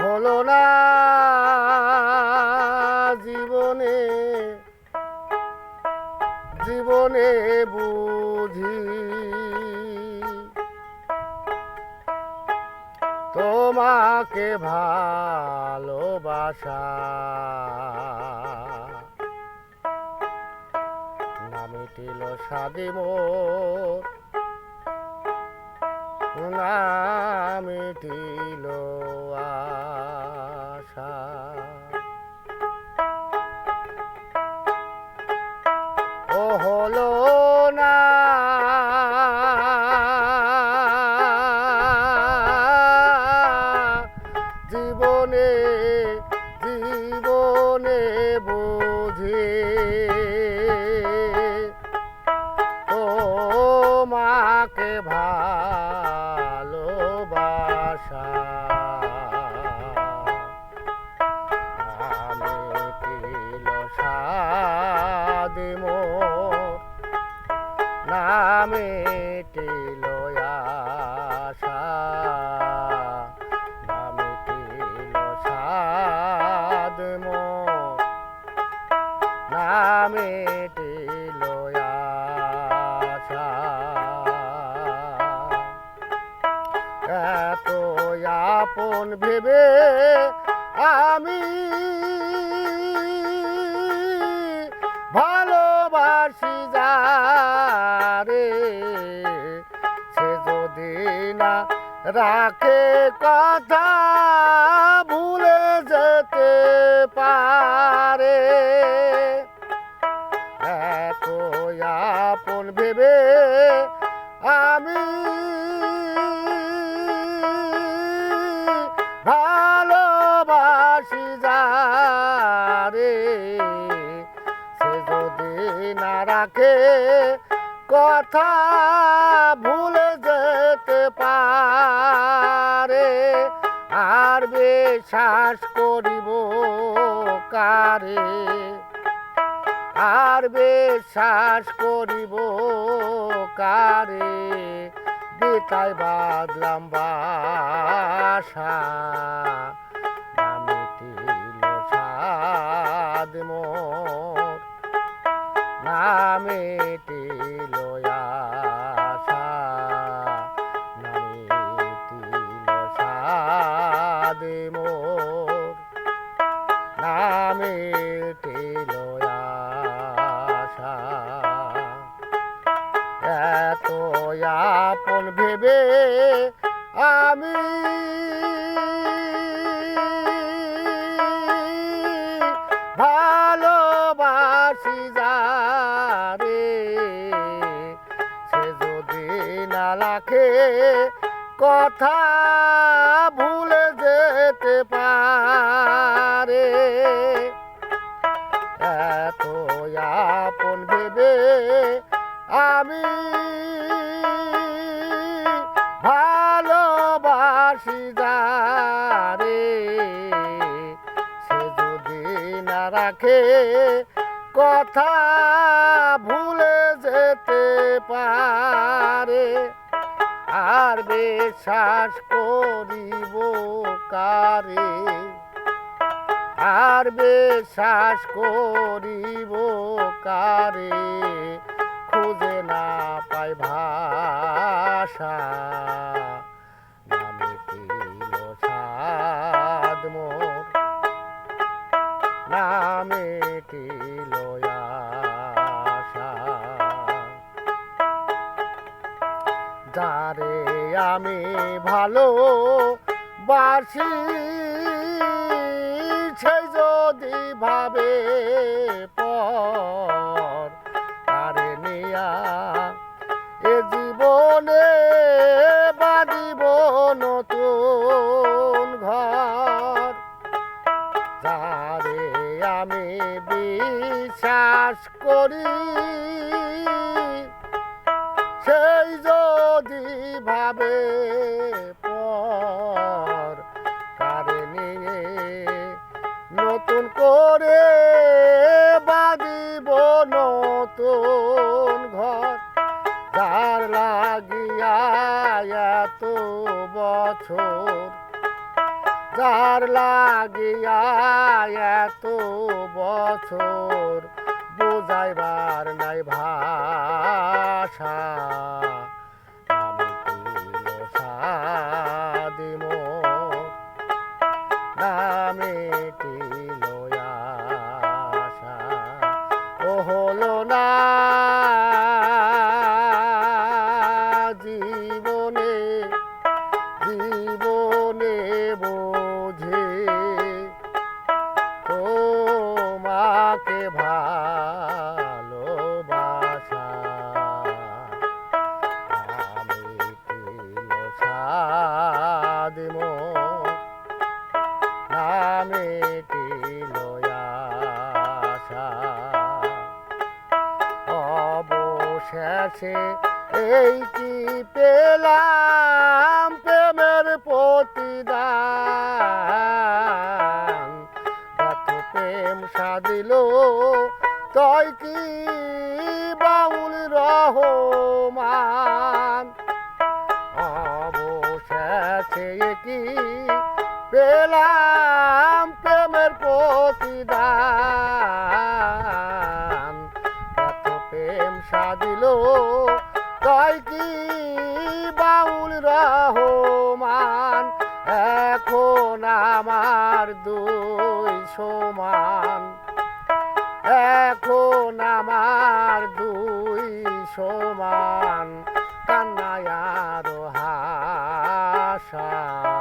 হলো না জীবনে জীবনে বুঝি। তোমাকে ভালোবাসা না মিটিল সাদে মোর না মিটিল আশা। ও হলো না। জীবনে জীবনে সাদিম নামে আশা নামে সাদিম নামে আশা এত আপন ভেবে আমি রাখে কথা ভুলে যেতে পারে। এত আপন ভেবে আমি ভালোবাসি যারে। সে যদি না রাখে কথা ভুলে যেতে পারে। আর বিশ্বাস করিব কারে? আর বিশ্বাস করিব কারে? বেতায় বাদলাম বাসা নামে সাদ মোর। নামে আশা। এত আপন ভেবে আমি ভালোবাসি যারে। সে যদি না রাখে কথা ভুলে যেতে পারে। এত আপন ভেবে আমি ভালোবাসি যারে। সে যদি না রাখে কথা ভুলে যেতে পারে। আর বিশ্বাস করিব কারে? আর বিশ্বাস করিব কারে? খুঁজে না পাই ভাষা। নামে তিল যারে আমি ভালো বাসি যদি ভাবে পর তারে নিয়া এ ঘর। যারে আমি বিশ্বাস করি নতুন ঘর তার লাগিয়া এত বছর যার লাগিয়া এত বছর বোঝাইবার নাই ভাষা হলো না। অবশেষে এই কি পেলাম প্রেমের প্রতিদান? যত প্রেম সাদিল তয় কি বাউল রহমান? অবশেষে কি পেলাম প্রেমের প্রতিদান? তাই কি বাউল রহমান? এখন আমার দুই সমান। এখন আমার দুই সমান। কান্নায়ার হাসা